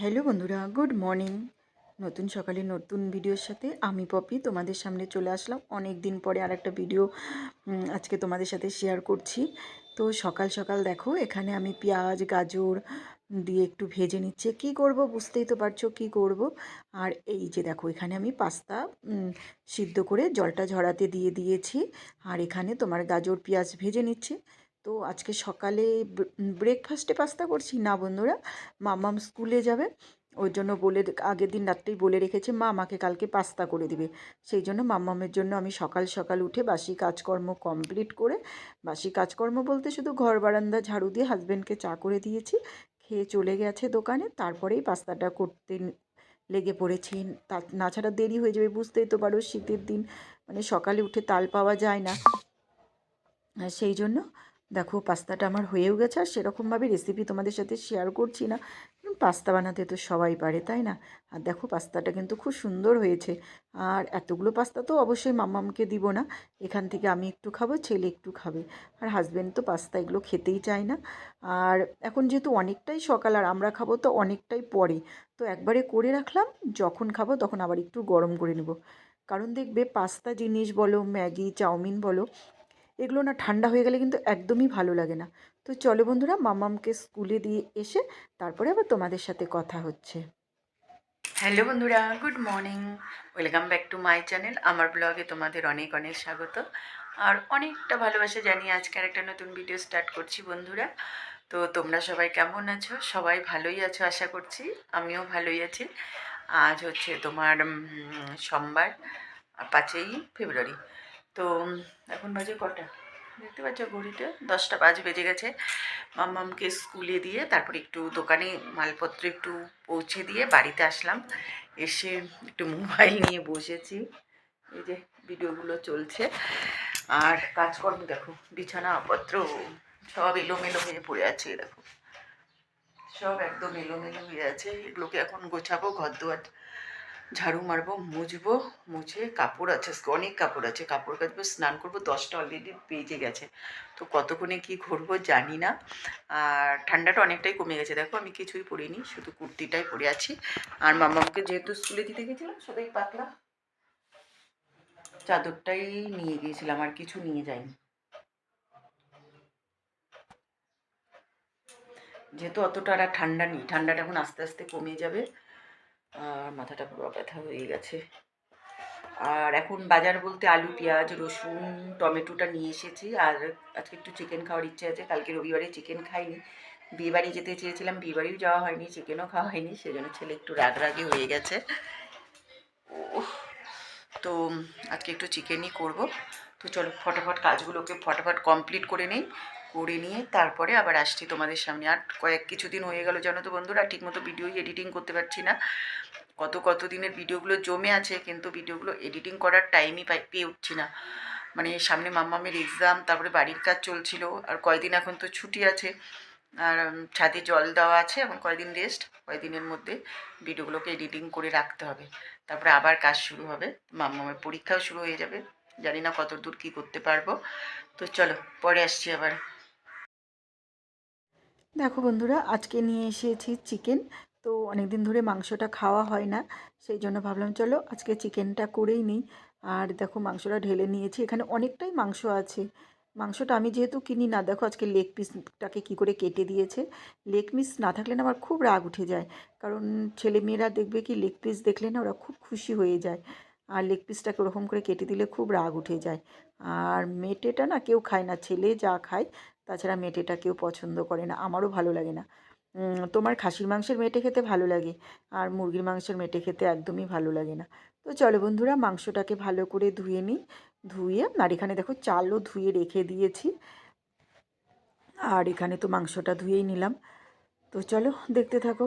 Hello বন্ধুরা, good morning. নতুন সকালে নতুন ভিডিওর সাথে আমি পপি, তোমাদের সামনে চলে আসলাম। অনেক দিন পরে আর একটা ভিডিও আজকে তোমাদের সাথে শেয়ার করছি। তো সকাল সকাল দেখো, এখানে আমি পেঁয়াজ, গাজর দিয়ে একটু ভেজে নিচ্ছে। কি করব বুঝতেই তো পারছ, কি করব? আর এই যে দেখো, এখানে আমি পাস্তা সিদ্ধ করে জলটা ঝরাতে দিয়ে দিয়েছি। আর এখানে তোমার গাজর, পেঁয়াজ ভেজে নিচ্ছে। তো আজকে সকালে ব্রেকফাস্টে পাস্তা করছি। না বন্ধুরা মামাম স্কুলে যাবে। ওই জন্য বলে আগের দিন রাত্রেই বলে রেখেছে, মা আমাকে কালকে পাস্তা করে দিবে। সেই জন্য মাম্মামের জন্য আমি সকাল সকাল উঠে বাসি কাজকর্ম কমপ্লিট করে, বাসি কাজকর্ম বলতে শুধু ঘর বারান্দা, ঝাড়ু দিয়ে হাজব্যান্ডকে চা করে দিয়েছি। খেয়ে চলে গেছে দোকানে, তারপরেই পাস্তাটা করতে লেগে পড়েছি। তা, না ছাড়া দেরি হয়ে যাবে, বুঝতেই তো পারো শীতের দিন। মানে সকালে উঠে তাল পাওয়া যায় না। সেই জন্য দেখো, পাস্তাটা আমার হয়েও গেছে আর সেরকমভাবে রেসিপি তোমাদের সাথে শেয়ার করছি না। পাস্তা বানাতে তো সবাই পারে, তাই না? আর দেখো, পাস্তাটা কিন্তু খুব সুন্দর হয়েছে। আর এতগুলো পাস্তা তো অবশ্যই মাম্মামকে দিব না। এখান থেকে আমি একটু খাব, ছেলে একটু খাবে। আর হাজব্যান্ড তো পাস্তা এগুলো খেতেই চায় না। আর এখন যেহেতু অনেকটাই সকাল আর আমরা খাব তো অনেকটাই পরে। তো একবারে করে রাখলাম, যখন খাব তখন আবার একটু গরম করে নেব। কারণ দেখবে পাস্তা জিনিস বলো, ম্যাগি, চাউমিন বলো এগুলো না ঠান্ডা হয়ে গেলে কিন্তু একদমই ভালো লাগে না। তো চলো বন্ধুরা, মামামকে স্কুলে দিয়ে এসে তারপরে আবার তোমাদের সাথে কথা হচ্ছে। হ্যালো বন্ধুরা, good morning. Welcome back to my channel. আমার ব্লগে তোমাদের অনেক অনেক স্বাগত। আর অনেকটা ভালোবাসা জানিয়ে আজকে আর একটা নতুন ভিডিও স্টার্ট করছি বন্ধুরা। তো তোমরা সবাই কেমন আছো? সবাই ভালোই আছো আশা করছি। আমিও ভালোই আছি। আজ হচ্ছে তোমার সোমবার, পাঁচই ফেব্রুয়ারি। তো এখন বাজে কটা? দেখতে পাচ্ছ ঘড়িতে দশটা পাঁচ বেজে গেছে। মাম্মামকে স্কুলে দিয়ে তারপর একটু দোকানে মালপত্র একটু পৌঁছে দিয়ে বাড়িতে আসলাম। এসে একটু মোবাইল নিয়ে বসেছি। এই যে ভিডিওগুলো চলছে। আর কাজকর্ম দেখো, বিছানাপত্র সব এলোমেলো হয়ে পড়ে আছে, দেখো। সব একদম এলোমেলো হয়ে আছে। এগুলোকে এখন গোছাবো ঘর দুয়ার ঝাড়ু মারবো, মুছবো, মুছে কাপড় আছে, অনেক কাপড় আছে। কাপড় কাচবো, স্নান করব, দশটা অলরেডি বেজে গেছে। তো কতক্ষণে কি করব জানি না। আর ঠান্ডাটা অনেকটাই কমে গেছে। দেখো, আমি কিছুই পরিনি, শুধু কুর্তিটাই পরে আছি। আর মামাকে যেহেতু স্কুলে দিতে গেছিলাম শুধুই পাতলা। চাদরটাই নিয়ে গিয়েছিলাম, আর কিছু নিয়ে যাইনি। যেহেতু অতটা আর ঠান্ডা নেই, ঠান্ডাটা এখন আস্তে আস্তে কমে যাবে। আর মাথাটা পুরো ব্যথা হয়ে গেছে। আর এখন বাজার বলতে আলু, পেঁয়াজ, রসুন, টমেটোটা নিয়ে এসেছি। আর আজকে একটু চিকেন খাওয়ার ইচ্ছে আছে। কালকে রবিবারে চিকেন খাইনি। বিয়েবাড়ি যেতে চেয়েছিলাম, বিয়েবাড়িও যাওয়া হয়নি চিকেনও খাওয়া হয়নি। সেজন্য ছেলে একটু রাগ রাগি হয়ে গেছে। তো আজকে একটু চিকেনই করব। তো চলো, ফটাফট কাজগুলোকে ফটাফট কমপ্লিট করে নেই। করে নিয়ে তারপরে আবার আসছি তোমাদের সামনে। আর কয়েক কিছুদিন হয়ে গেল জানো তো বন্ধুরা, ঠিকমতো ভিডিওই এডিটিং করতে পারছি না। কত কত দিনের ভিডিওগুলো জমে আছে, কিন্তু ভিডিওগুলো এডিটিং করার টাইমই পাই পেয়ে উঠছি না। মানে সামনে মাম্মামের এক্সাম তারপরে বাড়ির কাজ চলছিল, আর কয়দিন এখন তো ছুটি আছে। আর ছাদে জল দেওয়া আছে, এখন কয়দিন রেস্ট কয়দিনের মধ্যে ভিডিওগুলোকে এডিটিং করে রাখতে হবে। তারপরে আবার কাজ শুরু হবে। মাম্মামের পরীক্ষাও শুরু হয়ে যাবে। জানি না কত দূর কী করতে পারব। তো চলো, পরে আসছি আবার। দেখো বন্ধুরা, আজকে নিয়ে এসেছি চিকেন তো অনেক দিন ধরে মাংসটা খাওয়া হয় না, সেই জন্য ভাবলাম চলো আজকে চিকেনটা করেই নিই। আর দেখো মাংসটা ঢেলে নিয়েছি, এখানে অনেকটাই মাংস আছে। মাংসটা আমি যেহেতু কিনি না, দেখো আজকে লেগ পিসটাকে কি করে কেটে দিয়েছে। লেগ পিস না থাকলে না আমার খুব রাগ উঠে যায়, কারণ ছেলে মেয়েরা দেখবে কি লেগ পিস দেখলে না ওরা খুব খুশি হয়ে যায়। আর লেগ পিসটাকে ওরকম করে কেটে দিলে খুব রাগ উঠে যায়। আর মেটেটা না কেউ খায় না, ছেলে যা খায় তাছাড়া মেটেটা কেউ পছন্দ করে না, আমারও ভালো লাগে না। তোমার খাসির মাংসের মেটে খেতে ভালো লাগে আর মুরগির মাংসের মেটে খেতে একদমই ভালো লাগে না। তো চলো বন্ধুরা মাংসটাকে ভালো করে ধুয়ে নিই, ধুয়ে আর এখানে দেখো চালও ধুয়ে রেখে দিয়েছি। আর এখানে তো মাংসটা ধুয়েই নিলাম। তো চলো দেখতে থাকো।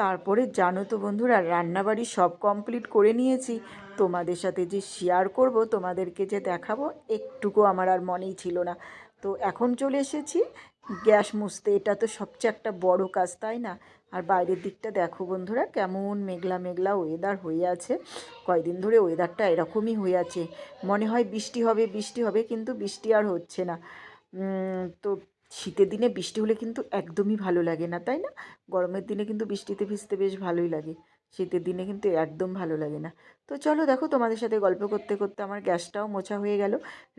তারপরে জানো তো বন্ধুরা, রান্নাবাড়ি সব কমপ্লিট করে নিয়েছি। তোমাদের সাথে যে শেয়ার করব, তোমাদেরকে যে দেখাবো, একটুকু আমার আর মনেই ছিল না। তো এখন চলে এসেছি। গ্যাস মুছতে, এটা তো সবচেয়ে একটা বড় কাজ, তাই না? আর বাইরের দিকটা দেখো বন্ধুরা, কেমন মেঘলা মেঘলা ওয়েদার হয়ে আছে। কয়দিন ধরে ওয়েদারটা এরকমই হয়ে আছে। মনে হয় বৃষ্টি হবে বৃষ্টি হবে, কিন্তু বৃষ্টি আর হচ্ছে না। তো শীতের দিনে বৃষ্টি হলে কিন্তু একদমই ভালো লাগে না, তাই না? গরমের দিনে কিন্তু বৃষ্টিতে ভিজতে বেশ ভালোই লাগে। শীতের দিনে কিন্তু একদম ভালো লাগে না। তো চলো দেখো তোমাদের সাথে গল্প করতে করতে আমার গ্যাসটাও মোছা হয়ে গেল।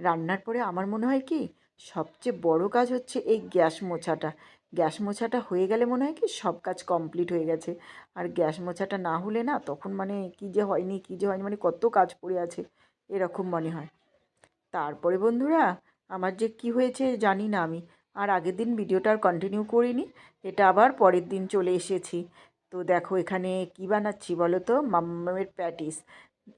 রান্নার পরে আমার মনে হয় কি, সবচেয়ে বড় কাজ হচ্ছে এই গ্যাস মোছাটা। গ্যাস মোছাটা হয়ে গেলে মনে হয় কি, সব কাজ কমপ্লিট হয়ে গেছে। আর গ্যাস মোছাটা না হলে না, তখন মানে কি যে হয়নি, কি যে হয়নি মানে কত কাজ পড়ে আছে, এরকম মনে হয়। তারপরে বন্ধুরা, আমার যে কি হয়েছে জানি না আমি। আর আগের দিন ভিডিওটা আর কন্টিনিউ করিনি, এটা আবার পরের দিন চলে এসেছি। তো দেখো এখানে কি বানাচ্ছি বলো তো? মাম্মামের প্যাটিস,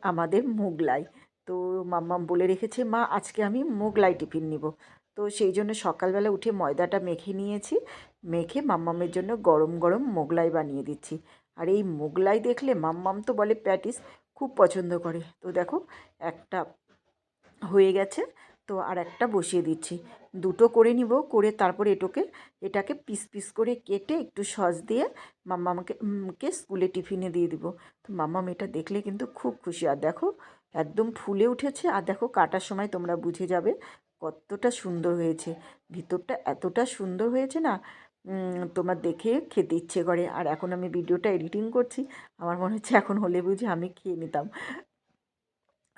আমাদের মোগলাই। তো মাম্মাম বলে রেখেছে, মা, আজকে আমি মোগলাই টিফিন নিব। তো সেই জন্য সকালবেলা উঠে ময়দাটা মেখে নিয়েছি, মেখে মাম্মামের জন্য গরম গরম মোগলাই বানিয়ে দিচ্ছি। আর এই মোগলাই দেখলে মাম্মাম তো বলে প্যাটিস খুব পছন্দ করে। তো দেখো একটা হয়ে গেছে তো আর একটা বসিয়ে দিচ্ছি। দুটো করে নিব, করে তারপরে এটোকে, এটাকে পিস পিস করে কেটে একটু সস দিয়ে মাম্মাকে কে স্কুলে টিফিনে দিয়ে দিব। তো মাম্মাম এটা দেখলে কিন্তু খুব খুশি। আর দেখো, একদম ফুলে উঠেছে। আর দেখো, কাটার সময় তোমরা বুঝে যাবে কতটা সুন্দর হয়েছে। ভিতরটা এতটা সুন্দর হয়েছে না তোমার দেখে খেতে ইচ্ছে করে। আর এখন আমি ভিডিওটা এডিটিং করছি। আমার মনে হচ্ছে এখন হলে বুঝে আমি খেয়ে নিতাম।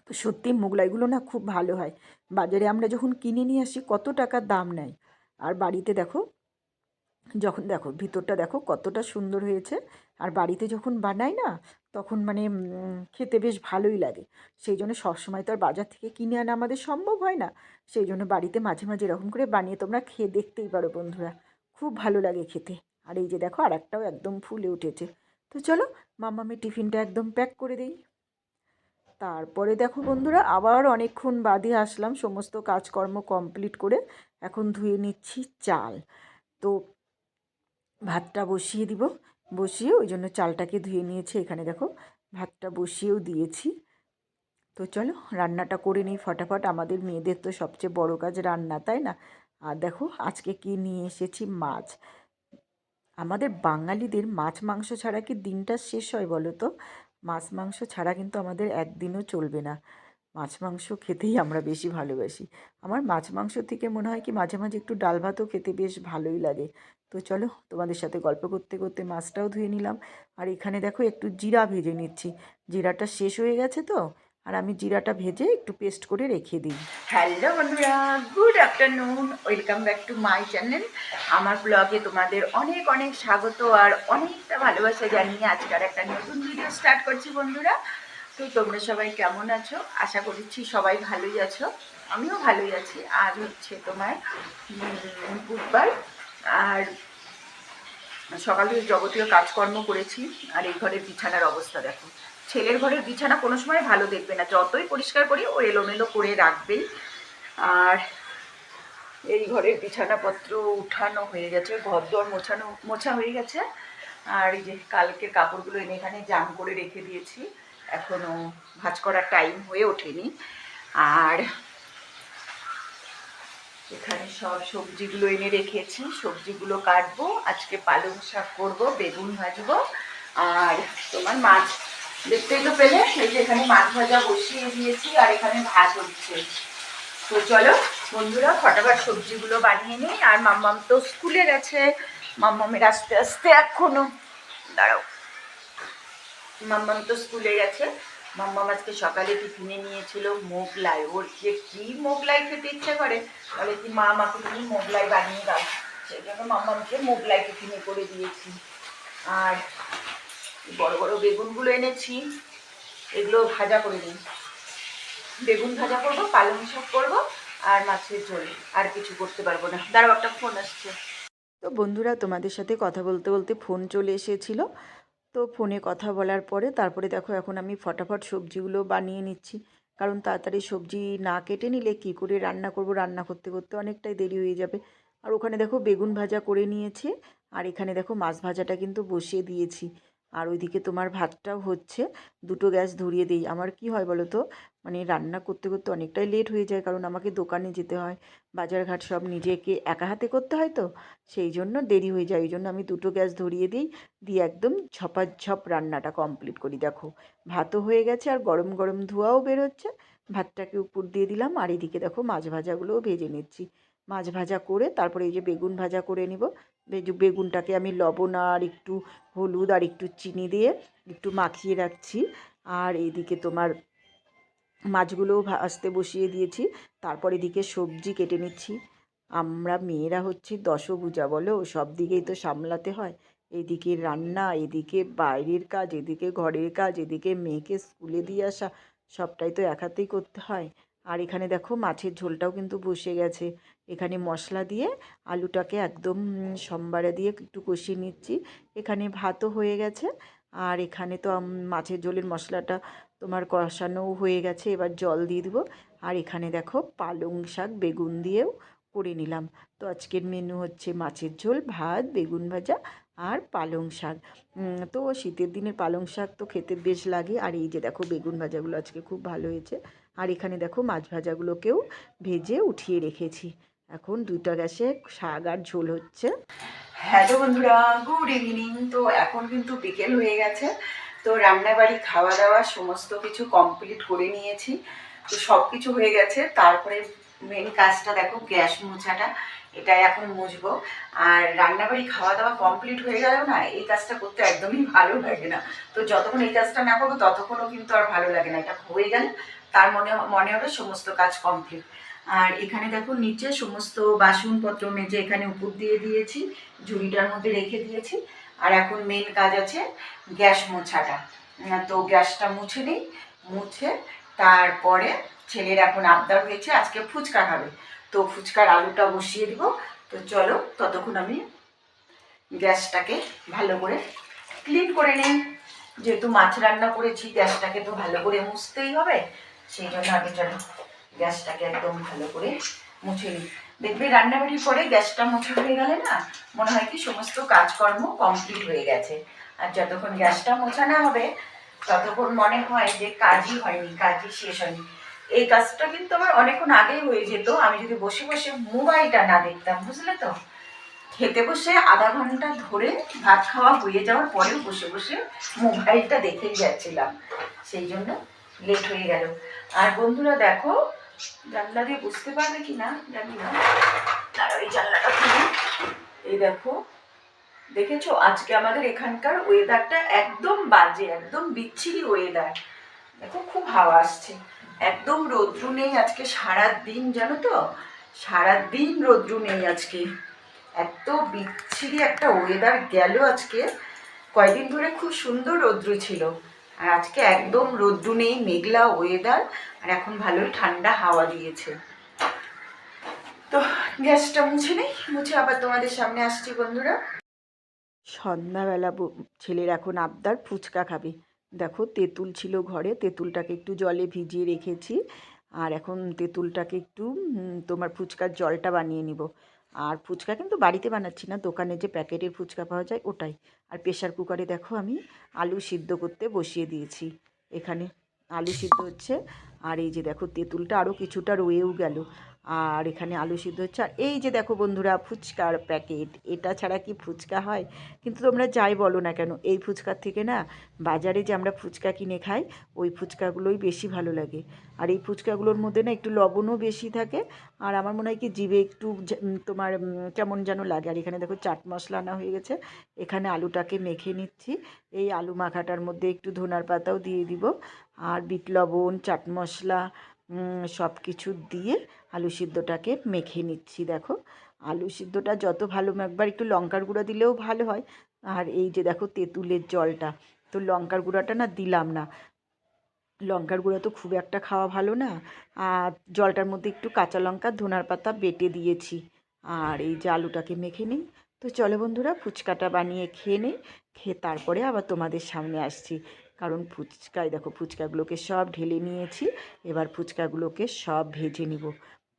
তো সত্যি মোগলাইগুলো না খুব ভালো হয়। বাজারে আমরা যখন কিনে নিয়ে আসি, কত টাকার দাম নেয়। আর বাড়িতে দেখো, যখন দেখো, ভিতরটা দেখো কতটা সুন্দর হয়েছে। আর বাড়িতে যখন বানাই না, তখন মানে খেতে বেশ ভালোই লাগে। সেই জন্য সবসময় তো আর বাজার থেকে কিনে আনা আমাদের সম্ভব হয় না। সেই জন্য বাড়িতে মাঝে মাঝে এরকম করে বানিয়ে তোমরা খেয়ে দেখতেই পারো বন্ধুরা। খুব ভালো লাগে খেতে। আর এই যে দেখো আর একটাও একদম ফুলে উঠেছে। তো চলো মাম্মামের টিফিনটা একদম প্যাক করে দিই। তারপরে দেখো বন্ধুরা, আবার অনেকক্ষণ বাদে আসলাম, সমস্ত কাজকর্ম কমপ্লিট করে এখন ধুয়ে নিচ্ছি চাল। তো ভাতটা বসিয়ে দিব, বসিয়ে ওই জন্য চালটাকে ধুয়ে নিয়েছি। এখানে দেখো ভাতটা বসিয়েও দিয়েছি। তো চলো রান্নাটা করে নিই ফটাফট। আমাদের মেয়েদের তো সবচেয়ে বড় কাজ রান্না, তাই না? আর দেখো আজকে কি নিয়ে এসেছি মাছ। আমাদের বাঙালিদের মাছ মাংস ছাড়া কি দিনটা শেষ হয় বলো তো? মাছ, মাংস ছাড়া কিন্তু আমাদের একদিনও চলবে না। মাছ, মাংস খেতেই আমরা বেশি ভালোবাসি। আমার মাছ, মাংস থেকে মনে হয় কি মাঝে মাঝে একটু ডাল ভাতও খেতে বেশ ভালোই লাগে। তো চলো তোমাদের সাথে গল্প করতে করতে মাছটাও ধুয়ে নিলাম। আর এখানে দেখো একটু জিরা ভেজে নিচ্ছি। জিরাটা শেষ হয়ে গেছে তো? আর আমি জিরাটা ভেজে একটু পেস্ট করে রেখে দিই। হ্যালো বন্ধুরা, good afternoon. Welcome back to my channel. আমার ব্লগে তোমাদের অনেক অনেক স্বাগত আর অনেকটা ভালোবাসা জানিয়ে আজকাল একটা নতুন ভিডিও স্টার্ট করছি বন্ধুরা। তো তোমরা সবাই কেমন আছো? আশা করছি সবাই ভালোই আছো। আমিও ভালোই আছি। আজ হচ্ছে তোমার বুধবার। আর সকাল থেকে যাবতীয় কাজকর্ম করেছি। আর এই ঘরের বিছানার অবস্থা দেখো। ছেলের ঘরের বিছানা কোনো সময় ভালো দেখবে না। যতই পরিষ্কার করি, ও এলোমেলো করে রাখবেই। আর এই ঘরের বিছানাপত্র উঠানো হয়ে গেছে ঘর মোছানো, মোছা হয়ে গেছে। আর এই যে কালকের কাপড়গুলো এনে এখানে জাম করে রেখে দিয়েছি। এখনও ভাজ করার টাইম হয়ে ওঠেনি। আর এখানে সব সবজিগুলো এনে রেখেছি। সবজিগুলো কাটবো, আজকে পালং শাক করব, বেগুন ভাজবো। আর তোমার মাছ দেখতেই তো পেলে, এই যে এখানে মাছ ভাজা বসিয়ে দিয়েছি আর এখানে ভাত হচ্ছে। তো চলো বন্ধুরা, ফটাফট সবজিগুলো বানিয়ে নিই। আর মাম্মাম তো স্কুলে গেছে। মাম্মামের আস্তে আস্তে এখনও। দাঁড়াও। মাম্মাম তো স্কুলে গেছে। মাম্মাম আজকে সকালে টিফিনে নিয়েছিল মোগলাই। ওর যে কি মোগলাই খেতে ইচ্ছে করে বলে কি মা আমাকে তুমি মোগলাই বানিয়ে দাও? সেই জন্য মাম্মামকে মোগলাই টিফিনে করে দিয়েছি। আর বড় বড় বেগুনগুলো এনেছি, এগুলো ভাজা করে নিই। বেগুন ভাজা করব, পালং শাক করব আর মাছের ঝোল, আর কিছু করতে পারব না। দাঁড়াও, একটা ফোন আসছে। তো বন্ধুরা, তোমাদের সাথে কথা বলতে বলতে ফোন চলে এসেছিল। তো ফোনে কথা বলার পরে, তারপরে দেখো এখন আমি ফটাফট সবজিগুলো বানিয়ে নিচ্ছি। কারণ তাড়াতাড়ি সবজি না কেটে নিলে কি করে রান্না করব, রান্না করতে করতে অনেকটাই দেরি হয়ে যাবে। আর ওখানে দেখো বেগুন ভাজা করে নিয়েছি, আর এখানে দেখো মাছ ভাজাটা কিন্তু বসিয়ে দিয়েছি। আর ওইদিকে তোমার ভাতটাও হচ্ছে। দুটো গ্যাস ধরিয়ে দিই। আমার কি হয় বলো তো? মানে রান্না করতে করতে অনেকটাই লেট হয়ে যায় কারণ আমাকে দোকানে যেতে হয়। বাজারঘাট সব নিজেকে একা হাতে করতে হয় তো? সেই জন্য দেরি হয়ে যায়। ওই জন্য আমি দুটো গ্যাস ধরিয়ে দিই। দিয়ে একদম ঝপাঝপ রান্নাটা কমপ্লিট করি। দেখো, ভাতও হয়ে গেছে আর গরম গরম ধোয়াও বেরোচ্ছে। ভাতটাকে উপর দিয়ে দিলাম। আর এদিকে দেখো মাছ ভাজাগুলোও ভেজে নিচ্ছি। মাছ ভাজা করে তারপরে এই যে বেগুন ভাজা করে নিব। বেগুনটাকে আমি লবণ আর একটু হলুদ আর একটু চিনি দিয়ে একটু মাখিয়ে রাখছি। আর এদিকে তোমার মাছগুলোও ভাজতে বসিয়ে দিয়েছি। তারপর এদিকে সবজি কেটে নিচ্ছি। আমরা মেয়েরা হচ্ছি দশভুজা, বলো? সব দিকেই তো সামলাতে হয়। এদিকে রান্না, এদিকে বাইরের কাজ, এদিকে ঘরের কাজ, এদিকে মেয়েকে স্কুলে দিয়ে আসা, সবটাই তো এক হাতেই করতে হয়। আর এখানে দেখো মাছের ঝোলটাও কিন্তু বসে গেছে। এখানে মশলা দিয়ে আলুটাকে একদম সম্বারে দিয়ে একটু কষিয়ে নিচ্ছি। এখানে ভাতও হয়ে গেছে। আর এখানে তো মাছের ঝোলের মশলাটা তোমার কষানোও হয়ে গেছে। এবার জল দিয়ে দিব। আর এখানে দেখো পালং শাক বেগুন দিয়েও করে নিলাম। তো আজকের মেনু হচ্ছে মাছের ঝোল, ভাত, বেগুন ভাজা আর পালং শাক। তো শীতের দিনে পালং শাক তো খেতে বেশ লাগে। আর এই যে দেখো বেগুন ভাজাগুলো আজকে খুব ভালো হয়েছে। আর এখানে দেখো মাছ ভাজাগুলোকেও ভেজে উঠিয়ে রেখেছি। এখন দুটো গ্যাসে শাক আর ঝোল হচ্ছে। হ্যালো বন্ধুরা গুড ইভিনিং তো এখন কিন্তু বিকেল হয়ে গেছে। তো রান্নাবাড়ি খাওয়া দাওয়া সমস্ত কিছু কমপ্লিট করে নিয়েছি। তো সব কিছু হয়ে গেছে। তারপরে মেন কাজটা দেখো, গ্যাস মোছাটা। এটা এখন মুছবো। আর রান্নাবাড়ি খাওয়া দাওয়া কমপ্লিট হয়ে গেল না, এই কাজটা করতে একদমই ভালো লাগে না। তো যতক্ষণ এই কাজটা না করব, ততক্ষণও কিন্তু আর ভালো লাগে না। এটা হয়ে গেলে তার মনে মনে হবে সমস্ত কাজ কমপ্লিট আর এখানে দেখো নিচে সমস্ত বাসনপত্র মেজে এখানে উপর দিয়ে দিয়েছি, ঝুড়িটার মধ্যে রেখে দিয়েছি। আর এখন মেন কাজ আছে গ্যাস মোছাটা। তো গ্যাসটা মুছে নিই, মুছে তারপরে ছেলের এখন আবদার হয়েছে, আজকে ফুচকা খাবে। তো ফুচকার আলুটা বসিয়ে দিব। তো চলো ততক্ষণ আমি গ্যাসটাকে ভালো করে ক্লিন করে নিই। যেহেতু মাছ রান্না করেছি, গ্যাসটাকে তো ভালো করে মুছতেই হবে, সেই জন্য আগে চলো গ্যাসটাকে একদম ভালো করে মুছে নিই। দেখবে রান্নাবাড়ির পরে গ্যাসটা মোছা হয়ে গেলে না, মনে হয় কি সমস্ত কাজকর্ম কমপ্লিট হয়ে গেছে। আর যতক্ষণ গ্যাসটা মোছা না হবে, ততক্ষণ মনে হয় যে কাজই হয়নি, কাজই শেষ হয়নি। এই কাজটা কিন্তু আমার অনেকক্ষণ আগেই হয়ে যেত। আমি যদি বসে বসে মোবাইলটা না দেখতাম, বুঝলে তো? খেতে বসে আধা ঘণ্টা ধরে ভাত খাওয়া হয়ে যাওয়ার পরেও বসে বসে মোবাইলটা দেখেই যাচ্ছিলাম। সেই জন্য লেট হয়ে গেল। আর বন্ধুরা দেখো জানলা দিয়ে বুঝতে পারবে কি না জানি না। তারা ওই জানলাটা খুলি। এই দেখো, দেখেছ? আজকে আমাদের এখানকার ওয়েদারটা একদম বাজে, একদম বিচ্ছিরি ওয়েদার দেখো, খুব হাওয়া আসছে। একদম রৌদ্র নেই আজকে সারা দিন জানো তো? সারা দিন রৌদ্র নেই আজকে। এত বিচ্ছিরি একটা ওয়েদার গেল আজকে। কয়দিন ধরে খুব সুন্দর রৌদ্র ছিল। আর আজকে একদম রৌদ্র নেই, মেঘলা ওয়েদার আর এখন ভালোই ঠান্ডা হাওয়া দিয়েছে। তো গ্যাসটা মুছে নেই, মুছে আবার তোমাদের সামনে আসছি বন্ধুরা। সন্ধ্যাবেলা ছেলের এখন আবদার, ফুচকা খাবে। দেখো, তেঁতুল ছিল ঘরে, তেঁতুলটাকে একটু জলে ভিজিয়ে রেখেছি। আর এখন তেঁতুলটাকে একটু তোমার ফুচকার জলটা বানিয়ে নিব। আর ফুচকা কিন্তু বাড়িতে বানাচ্ছি না, দোকানে যে প্যাকেটের ফুচকা পাওয়া যায় ওটাই। আর প্রেশার কুকারে দেখো আমি আলু সিদ্ধ করতে বসিয়ে দিয়েছি। এখানে আলু সিদ্ধ হচ্ছে, আর এই যে দেখো তেঁতুলটা আরও কিছুটা রয়েও গেল। আর এখানে আলু সিদ্ধ হচ্ছে। আর এই যে দেখো বন্ধুরা, ফুচকার প্যাকেট, এটা ছাড়া কি ফুচকা হয়? কিন্তু তোমরা যাই বলো না কেন, এই ফুচকার থেকে না বাজারে যে আমরা ফুচকা কিনে খাই, ওই ফুচকাগুলোই বেশি ভালো লাগে। আর এই ফুচকাগুলোর মধ্যে না একটু লবণও বেশি থাকে, আর আমার মনে হয় কি জিভে একটু তোমার কেমন যেন লাগে। আর এখানে দেখো চাট মশলা আনা হয়ে গেছে, এখানে আলুটাকে মেখে নিচ্ছি। এই আলু মাখাটার মধ্যে একটু ধনার পাতাও দিয়ে দিব। আর বিট লবণ, চাট মশলা সব কিছু দিয়ে আলু সিদ্ধটাকে মেখে নিচ্ছি, দেখো। আলু সিদ্ধটা যত ভালো, একবার একটু লঙ্কার গুঁড়া দিলেও ভালো হয়। আর এই যে দেখো তেঁতুলের জলটা, তো লঙ্কার গুঁড়াটা না দিলাম না। লঙ্কার গুঁড়া তো খুব একটা খাওয়া ভালো না। আর জলটার মধ্যে একটু কাঁচা লঙ্কা, ধনার পাতা বেটে দিয়েছি। আর এই যে আলুটাকে মেখে নিই। তো চলো বন্ধুরা, ফুচকাটা বানিয়ে খেয়ে নিই। খেয়ে তারপরে আবার তোমাদের সামনে আসছি। কারণ ফুচকায়, দেখো ফুচকাগুলোকে সব ঢেলে নিয়েছি। এবার ফুচকাগুলোকে সব ভেজে নিব।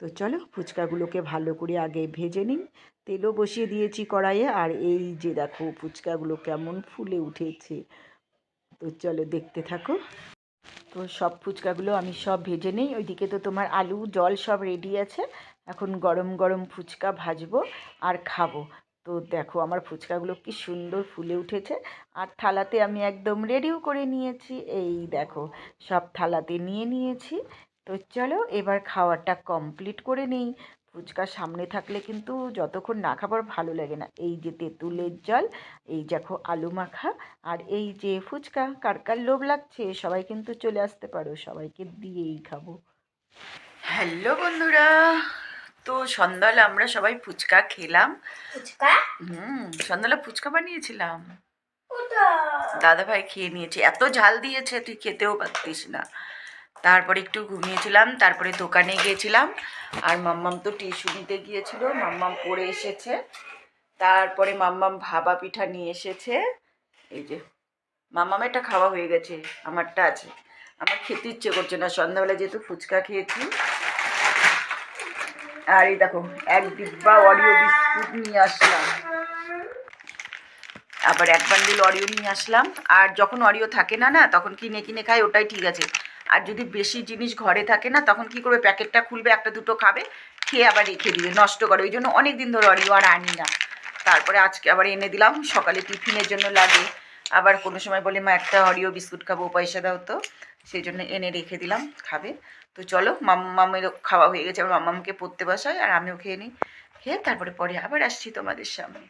তো চলো ফুচকাগুলোকে ভালো করে আগে ভেজে নিই। তেলও বসিয়ে দিয়েছি কড়াইয়ে আর এই যে দেখো ফুচকাগুলো কেমন ফুলে উঠেছে। তো চলো দেখতে থাকো। তো সব ফুচকাগুলো আমি সব ভেজে নিই। ওইদিকে তো তোমার আলু, জল সব রেডি আছে। এখন গরম গরম ফুচকা ভাজবো আর খাব। তো দেখো আমার ফুচকাগুলো কি সুন্দর ফুলে উঠেছে। আর থালাতে আমি একদম রেডিও করে নিয়েছি। এই দেখো সব থালাতে নিয়ে নিয়েছি। তো চলো এবার খাওয়াটা কমপ্লিট করে নিই। ফুচকা সামনে থাকলে কিন্তু যতক্ষণ না খাবার ভালো লাগে না। এই যে তেঁতুলের জল এই দেখো আলু মাখা আর এই যে ফুচকা কার কার লোভ লাগছে? সবাই কিন্তু চলে আসতে পারো সবাইকে দিয়েই খাব। হ্যালো বন্ধুরা তো সন্ধ্যাবেলা আমরা সবাই ফুচকা খেলাম। ফুচকা? হুম সন্ধ্যাবেলা ফুচকা বানিয়েছিলাম। দাদা ভাই খেয়ে নিয়েছে। এত ঝাল দিয়েছে তুই খেতেও পারতিস না। তারপরে একটু ঘুমিয়েছিলাম, তারপরে দোকানে গিয়েছিলাম। আর মাম্মাম তো টিউশনিতে গিয়েছিল, মাম্মাম পরে এসেছে। তারপরে মাম্মাম ভাবা পিঠা নিয়ে এসেছে। এই যে মাম্মামেরটা খাওয়া হয়ে গেছে, আমারটা আছে। আমার খেতে ইচ্ছে করছে না সন্ধ্যাবেলা যেহেতু ফুচকা খেয়েছি। আর এই দেখো, এক ডিব্বা অরিও বিস্কুট নিয়ে আসলাম। আবার এক বান্ডিল অরিও নিয়ে আসলাম। আর যখন অরিও থাকে না না, তখন কিনে কিনে খাই, ওটাই ঠিক আছে। আর যদি বেশি জিনিস ঘরে থাকে না, তখন কি করবে? প্যাকেটটা খুলবে, একটা দুটো খাবে, খেয়ে আবার রেখে দিবে, নষ্ট করে। ওই জন্য অনেক দিন ধরে অরিও আর আনি না। তারপরে আজকে আবার এনে দিলাম, সকালে টিফিনের জন্য লাগে। আবার কোনো সময় বলে, মা, একটা অরিও বিস্কুট খাব, পয়সা দাও তো। সেই জন্য এনে রেখে দিলাম, খাবে। তো চলো মাম্মামেরও খাওয়া হয়ে গেছে। আমার মাম্মামকে পড়তে বসাই, আর আমিও খেয়ে নিই। খেয়ে তারপরে পরে আবার আসছি তোমাদের সামনে।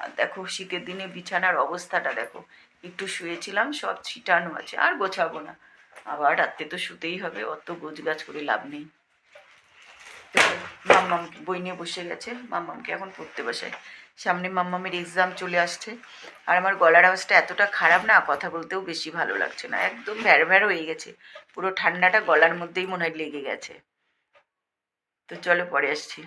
আর দেখো, শীতের দিনে বিছানার অবস্থাটা দেখো। একটু শুয়েছিলাম, সব ছিটানো আছে, আর গোছাবো না। আবার রাত্রে তো শুতেই হবে, অত গোছ গাছ করে লাভ নেই। মাম্মাম বই নিয়ে বসে গেছে, মাম্মামকে এখন পড়তে বসাই। সামনে মাম্মামের এক্সাম চলে আসছে। আর আমার গলার আওয়াজটা এতটা খারাপ না, কথা বলতেও বেশি ভালো লাগছে না, একদম ভ্যার ভ্যার হয়ে গেছে। পুরো ঠান্ডাটা গলার মধ্যেই মনে হয় লেগে গেছে। তো চলো পরে আসছি।